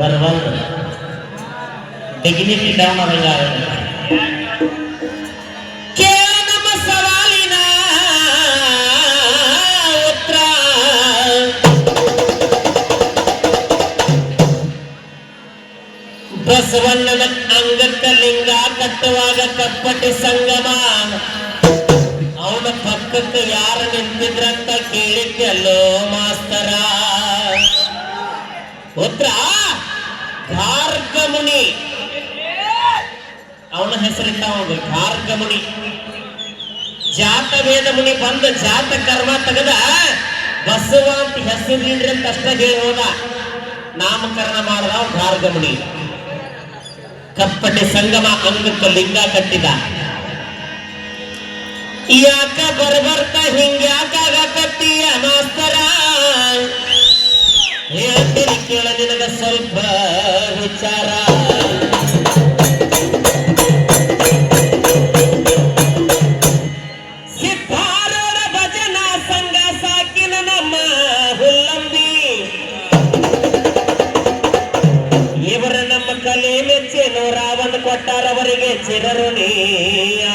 ಬರಬಾರ್ದು dignity down ನಮ್ಮ ಸವಾಲಿನ ಉತ್ತರ ಬಸವಣ್ಣನ ಅಂಗಕ್ಕ ಲಿಂಗ ಕಟ್ಟುವಾಗ ಕಪ್ಪಟಿ ಸಂಗಮ. ಅವನ ಪಕ್ಕಕ್ಕೆ ಯಾರು ನಿಂತಿದ್ರಂತ ಕೇಳಿದ್ದಲ್ಲೋ ಮಾಸ್ತರ. ಉತ್ತರ ಗಾರ್ಗಮುನಿ. ಅವನ ಹೆಸರಿಟ್ಟ ಅವನು ಗಾರ್ಗಮುನಿ. ಜಾತ ವೇದ ಮುನಿ ಬಂದ ಜಾತ ಕರ್ಮ ತೆಗೆದ ಬಸವ ಅಂತ ಹೆಸರಿಡ್ರಿ ಅಂತ ಅಷ್ಟ ಹೇಳಿ ಹೋದ. ನಾಮಕರಣ ಮಾಡದ ಅವನು ಗಾರ್ಗಮುನಿ. ಕಪ್ಪಟೆ ಸಂಗಮ ಅಂಗಕ್ಕ ಲಿಂಗ ಕಟ್ಟಿದ. ಯಾಕ ಬರ್ಬರ್ತ ಹಿಂಗ್ಯಾಕಾಗತ್ತೀಯ ಮಾಸ್ತರ? ಹೇಳ್ತೀನಿ ಕೇಳ ನಿನಗ ಸ್ವಲ್ಪ ವಿಚಾರ. ಸಿದ್ಧಾರೂಢ ಭಜನಾ ಸಂಘ ಸಾಕಿನ ನಮ್ಮ ಇವರ ನಮ್ಮ ಕಲೆ ಮೆಚ್ಚಿ ನೂರ ಒಂದು ಕೊಟ್ಟಾರವರಿಗೆ ಚಿರರುಣಿ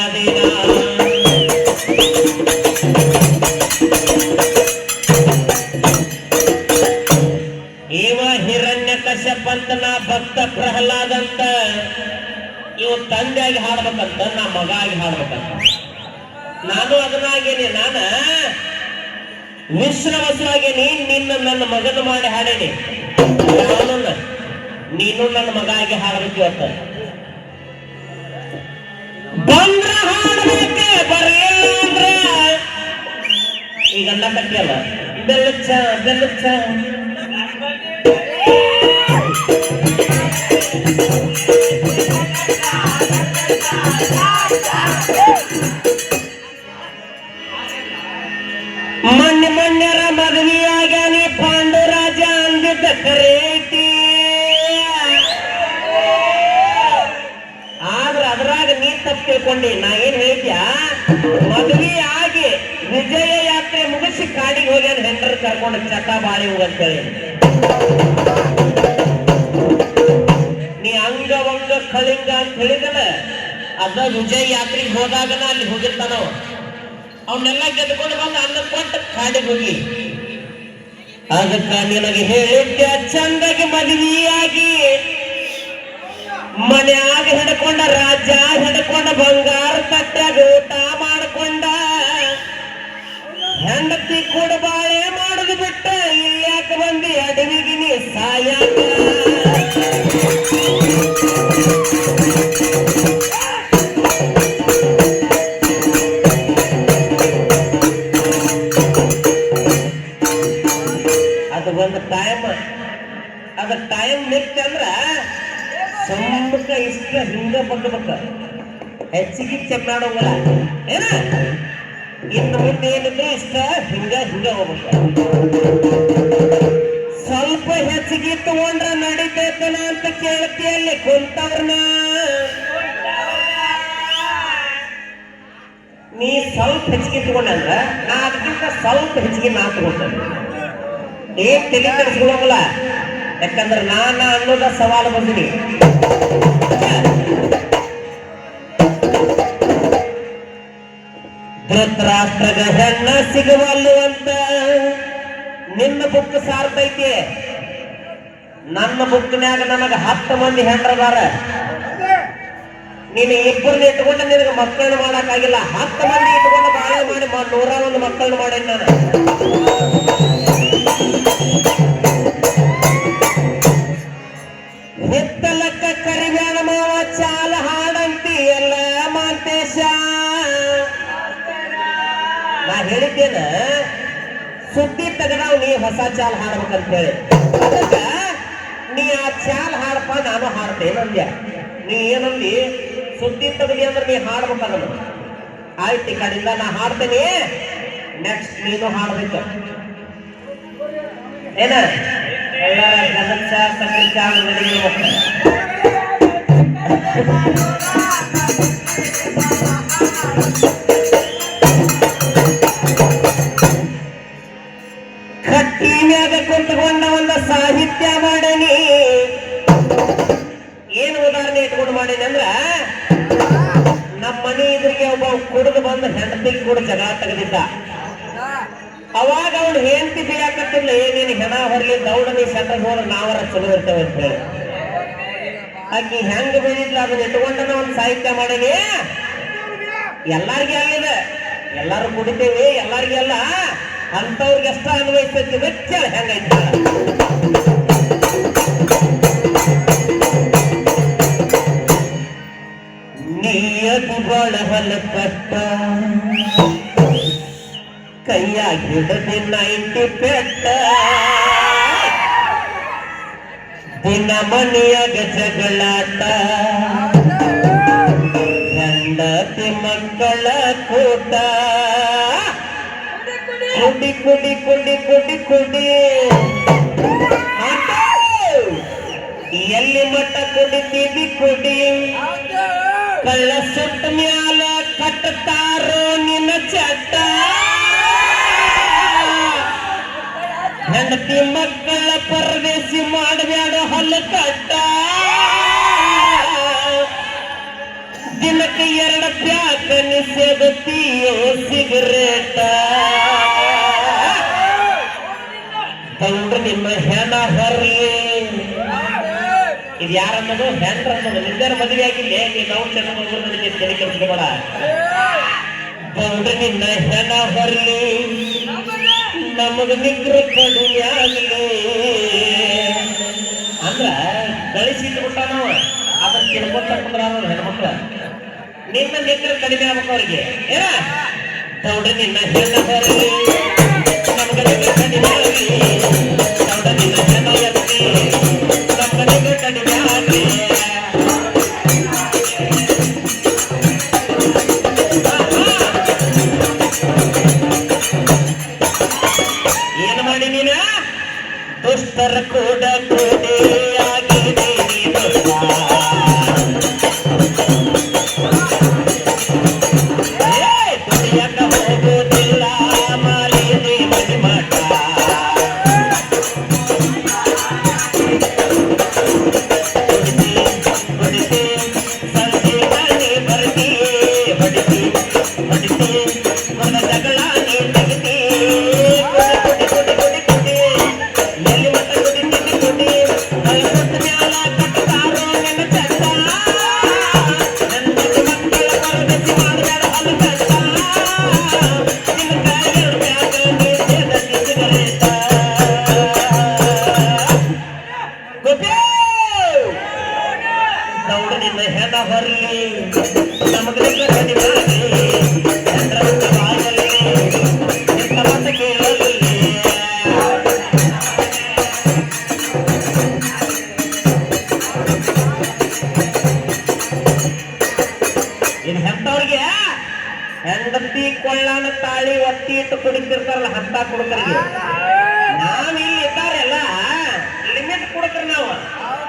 ಆದಿನ ತಂದೆಯಾಗಿ ಹಾಡ್ಬೇಕಂತ ನಾ ಮಗ ಆಗಿ ಹಾಡ್ಬೇಕಂತ. ನಾನು ಅದನ್ನಾಗೇನಿ, ನಾನ ಮಿಶ್ರವಸರಾಗೇನಿ ನಿನ್ನ ನನ್ನ ಮಗನ ಮಾಡಿ ಹಾಡೇನಿ. ಅವನನ್ನ ನೀನು ನನ್ನ ಮಗ ಆಗಿ ಹಾಡಬೇಕು ಅಂತ. ಬಂದ್ರ ಹಾಡ್ಬೇಕ ಬರಲಿಲ್ಲ ಅಂದ್ರ? ಈಗ ಅನ್ನ ಕಟ್ಟಿಯಲ್ಲ ಬೆಲ್ಲಚ್ಚ ಬೆಲ್ಲಚ್ಚ ಮಣ್ಣು ಮಣ್ಣರ ಮದುವೆಯಾಗ್ಯಾನಿ ಪಾಂಡುರಾಜ ಅಂದಿದ್ದ ಕರೇತಿ ಆದ್ರ ಅದ್ರಾಗ ನೀ ತಪ್ಪು ತಿಳ್ಕೊಂಡಿ, ನಾ ಏನ್ ಹೇಳ್ತ್ಯಾ? ಮದುವೆ ಆಗಿ ವಿಜಯ ಯಾತ್ರೆ ಮುಗಿಸಿ ಕಾಡಿಗೆ ಹೋಗ್ಯಾನ ಹೆಂಡ್ರ ಕರ್ಕೊಂಡು ಚಟ ಬಾಳಿ ಹೋಗಂತೇಳಿ. ನೀ ಅಂಗವಂಗ ಕಳಿಂಗ ಅಂತ ಹೇಳಿದನ ಅದ ವಿಜಯ ಯಾತ್ರೆಗೆ ಹೋದಾಗನ ಅಲ್ಲಿ ಹೋಗಿರ್ತಾನ ಅವನ್ನೆಲ್ಲ ಗೆದ್ಕೊಂಡು ಬಂದು ಅನ್ನ ಕೊಟ್ಟು ಕಾಡಿಗೆ ಹೋಗಿ. ಅದಕ್ಕ ನಿನಗೆ ಹೇಳಿದ್ದೆ, ಚಂದಗೆ ಮದುವೆಯಾಗಿ ಮನ್ಯಾಗ ಹಿಡ್ಕೊಂಡ ರಾಜ ಹಿಡ್ಕೊಂಡ, ಬಂಗಾರ ತಟ್ಟಾಗ ಊಟ ಮಾಡ್ಕೊಂಡ. ಹೆಂಡತಿ ಕೂಡ ಬಾಳೆ ಮಾಡುದು ಬಿಟ್ಟ ಟೈಮ್ ಅದ ಟೈಮ್ ನಿಂತ ಅಂದ್ರ ಸಮ್ಮಕ ಇಷ್ಟ ಹಿಂಗ ಬಗ್ಬೇಕ ಹೆಚ್ಚಿಗೆ ಚೆಕ್ ಮಾಡೋಂಗಿಲ್ಲ. ಏನ? ಇನ್ನು ಮುಂದೆ ಏನಿದ್ರೆ ಇಷ್ಟ ಹಿಂಗ ಹಿಂಗ ಹೋಗ್ಬೇಕು. ಸ್ವಲ್ಪ ಹೆಚ್ಚಿಗೆ ತಗೊಂಡ್ರ ನಡೀತೈತನ ಅಂತ ಕೇಳ್ತಿ ಅಲ್ಲಿ ಕುಂತವ್ರನ್ನ ನೀ ಸ್ವಲ್ಪ ಹೆಚ್ಚಿಗೆ ತಗೊಂಡಂದ್ರ ನಾ ಅದಕ್ಕಿಂತ ಸ್ವಲ್ಪ ಹೆಚ್ಚಿಗೆ ನಾ ತಗೊಂಡ್ರೆ ಏನ್ ತಲೆ ಕೆಡಿಸ್ಕೊಳಂಗಿಲ್ಲ ಯಾಕಂದ್ರೆ ನಾನ ಅನ್ನೋದ ಸವಾಲು ಬಂದಿದೆ. ಧೃತರಾಷ್ಟ್ರದ ಹೆಣ್ಣ ಸಿಗುವಲ್ಲು ಅಂತ ನಿನ್ನ ಬುಕ್ ಸಾರ್ತೈತಿ ನನ್ನ ಬುಕ್ನ್ಯಾಗ ನನಗ ಹತ್ತು ಮಂದಿ ಹೆಂಡ್ರದಾರ. ನೀನು ಇಬ್ಬರನ್ನ ಇಟ್ಕೊಂಡು ನಿನಗೆ ಮಕ್ಕಳನ್ನ ಮಾಡಕ್ಕಾಗಿಲ್ಲ. ಹತ್ತು ಮಂದಿ ಇಟ್ಕೊಂಡು ಬಾಳೆ ಮಾಡಿ ನೂರ ಒಂದು ಮಕ್ಕಳನ್ನ ಮಾಡೇನಿ ನಾನು? ಹಿತ್ತಲಕ್ಕ ಕರಿಬೇಣ ಮಾವ, ಚಾಲ ಹಾಡಂತಿ ಎಲ್ಲ ಮಾಂತೇಶ. ನಾ ಹೇಳಿದ್ದೇನ, ಸುದ್ದಿ ತೆಗೆದಾವ್ ನೀ ಹೊಸ ಚಾಲ್ ಹಾಡ್ಬೇಕಂತ ಹೇಳಿ ಅದಕ್ಕ ನೀ ಆ ಚಾಲ್ ಹಾಡಪ್ಪ, ನಾನು ಹಾಡ್ತೇನೆ ಅಂದ್ಯ ನೀ ಏನಂದಿ, ಸುದ್ದಿ ತೆಗದಿ ಅಂದ್ರೆ ನೀ ಹಾಡ್ಬೇಕಲ್ಲ ಆಯ್ತು ಈ ಕಡೆಯಿಂದ ನಾ ಹಾಡ್ತೇನೆ. ನೆಕ್ಸ್ಟ್ ನೀನು ಹಾಡ್ಬೇಕು. ಏನ? ಎಳ್ಳರ ಗಲಚ್ಚ ಸಕೃತ್ಯ ಅಂಗಡಿಗೆ ಹೋಗ್ತಾರೆ. ಕಟ್ಟಿನ್ಯಾಗ ಕುಂತ್ಕೊಂಡ ಒಂದು ಸಾಹಿತ್ಯ ಮಾಡನಿ. ಏನು ಉದಾಹರಣೆ ಇಟ್ಕೊಂಡು ಮಾಡೀನಿ ಅಂದ್ರ, ನಮ್ಮ ಮನೆ ಎದುರಿಗೆ ಒಬ್ಬ ಕುಡಿದು ಬಂದು ಹೆಂಡತಿ ಕೂಡ ಜಗಳ ತೆಗೆದಿದ್ದ. ಅವಾಗ ಅವ್ನು ಹೇಳ್ತಿ ಬೇಯಾಕತ್ತಿಲ್ಲ ಏನೇನು ಹೆಣ ಹೊರಲಿ, ದೌಡ ನೀ ಸಣ್ಣ ಹೋದ್ರೆ ನಾವರ ಚಲೋ ಇರ್ತೇವೆ ಅಂತ ಹೇಳಿ. ಆಕಿ ಹೆಂಗ್ ಬೆಳಿದ್ಲ ಅದನ್ನ ಇಟ್ಕೊಂಡನ ಒಂದು ಸಾಹಿತ್ಯ ಮಾಡೇನಿ. ಎಲ್ಲಾರ್ಗಿ ಅಲ್ಲಿದೆ ಎಲ್ಲಾರು ಕುಡಿತೇವಿ, ಎಲ್ಲಾರ್ಗಿ ಅಲ್ಲ. ಅಂತವ್ರಿಗೆ ಎಷ್ಟ ಅನ್ವಯಿಸ್ತೈತಿ ವೆಚ್ಚ ಹೆಂಗೈತ ನೀಯದು ಬಾಳ ಹೊಲಕಟ್ಟ ಕೈಯಾಗ ಹಿಡದಿ ನೈಂಟಿ ಪೆಟ್ಟ ದಿನ ಮನೆಯಾಗ ಜಗಳಾಟ ಹೆಂಡತಿ ಮಕ್ಕಳ ಕೂಟ ಕುಡಿ ಕುಡಿ ಕುಡಿ ಕುಡಿ ಕುಡಿ ಆಟ. ಎಲ್ಲಿ ಮಟ್ಟ ಕುಡಿತೀವಿ ಕುಡಿ ಕಳ್ಳ ಸುಟ್ಟ ಮ್ಯಾಲ ಹೆಂಡತಿ ಮಕ್ಕಳ ಪರದೇಶಿ ಮಾಡಬೇಡ ಹೊಲ ಕಟ್ಟ. ದಿನಕ್ಕೆ ಎರಡು ಪ್ಯಾಕ ನಿಷೇಧತೀಯೋ ಸಿಗರೇಟ. ತಂಡ್ರ ನಿಮ್ಮ ಹೆಣ ಹೊರ್ಲಿ ಇದು ಯಾರನ್ನೋದು? ಹೆಂಡ್ರ ಅನ್ನೋದು ನಿಂದರ ಮದುವೆ ಆಗಿಲ್ಲ. ನೀನು ನಾವು ಚೆನ್ನಾಗಿ ನನಗೆ ತಲೆ ಬೇಡ ತಂಡ್ರ ನಿನ್ನ ಹೆಣ ಹೊರ್ಲಿ ನಮಗ ನಿಗ್ರ ಕಡಿಮೆ ಆಗಲಿ ಅಂದ್ರ ಗಳಿಸಿಟ್ಟು ಬಿಟ್ಟ ನಾವು. ಅದನ್ನ ತಿಳ್ಕೊಂತ ಅವ್ರು ನಿಗ್ರ ಕಡಿಮೆ ಆಗ್ಬೇಕು ಅವ್ರಿಗೆ. ಏನ? ನಿನ್ನ ಹೆಣ್ಣ ಹೊರಲಿ ನಮ್ಗೆ ನಿನ್ನ ಹೆಣ್ಣ ಎತ್ತಿ. उस पर कोड़ा कोड़े आगे मेरी दुनिया का हो वो दिला माली दे मजमाटा बढ़ती बढ़ती बढ़ती बढ़ती ಎಂತವ್ರಿಗೆ ಹೆಂಡತಿ ಕೊಳ್ಳಾನ ತಾಳಿ ಒತ್ತಿ ಇಟ್ಟು ಕುಡಿತಿರ್ತಾರಲ್ಲ ಹಂತ ಕುಡುಕರಿಗೆ ನಾವ್ ಇಲ್ಲಿ ಇದ್ದಾರೆಲ್ಲ ಲಿಮಿಟ್ ಕೊಡ್ತಾರೆ ನಾವು.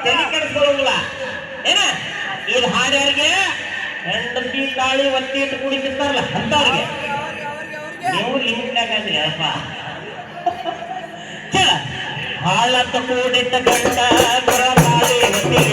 ತಲೆ ಕೆಡಿಸ್ಕೊಳ್ಳೋದಿಲ್ಲ. ಏನ? ಇದು ಹಾಡ್ಯಾರಿಗೆ ಹೆಂಡತಿ ತಾಳಿ ಒತ್ತಿ ಇಟ್ಟು ಕುಡಿತಿರ್ತಾರಲ್ಲ ಅಂತವ್ರಿಗೆ ನೀವು ಲಿಮಿಟ್ನಾಗ ಅಂದ್ರಿ ಅಪ್ಪ. ಹಾಳತ್ತ ಕೂಡಿಟ್ಟ ಗಂಡ ಗುರ ತಾಳಿ ಒತ್ತಿ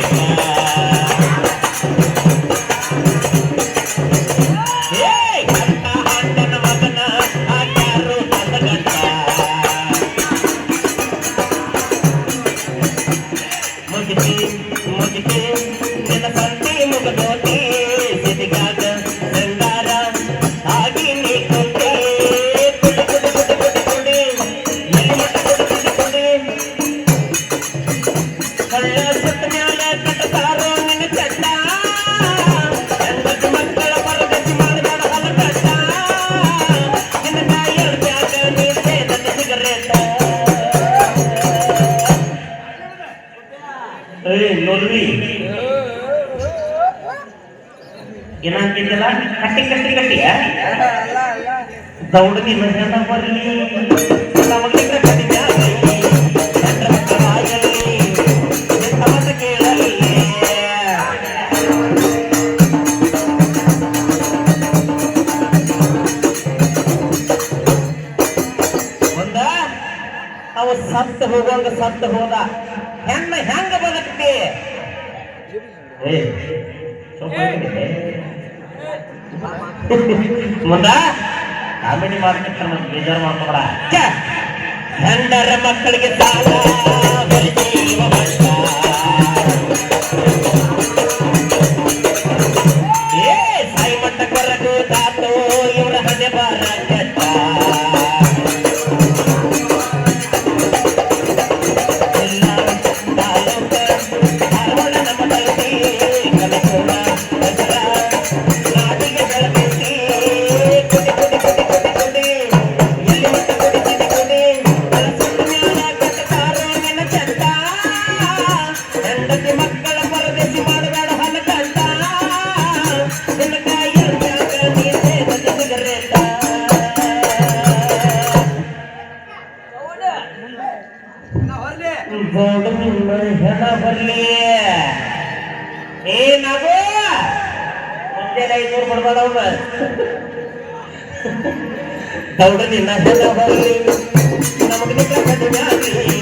ದೌಡನಿನ ಅವ ಸತ್ತ ಹೋಗಂಗ ಸತ್ತ ಹೋದ. ಹೆಣ್ಣ ಹೆಂಗ ಬದುಕ್ತಿ? ಮುಂದ ಕಾಮಿಡಿ ಮಾಡ್ತಿರ್ತಾರೆ ಮತ್ತೆ ಬೇಜಾರು ಮಾಡ್ಕೊಬೇಡ. ಹೆಂಡರ ಮಕ್ಕಳಿಗೆ ಸಾಲ Tahu dan ini ya, nasihat yang paling Kita mungkin ikan jadi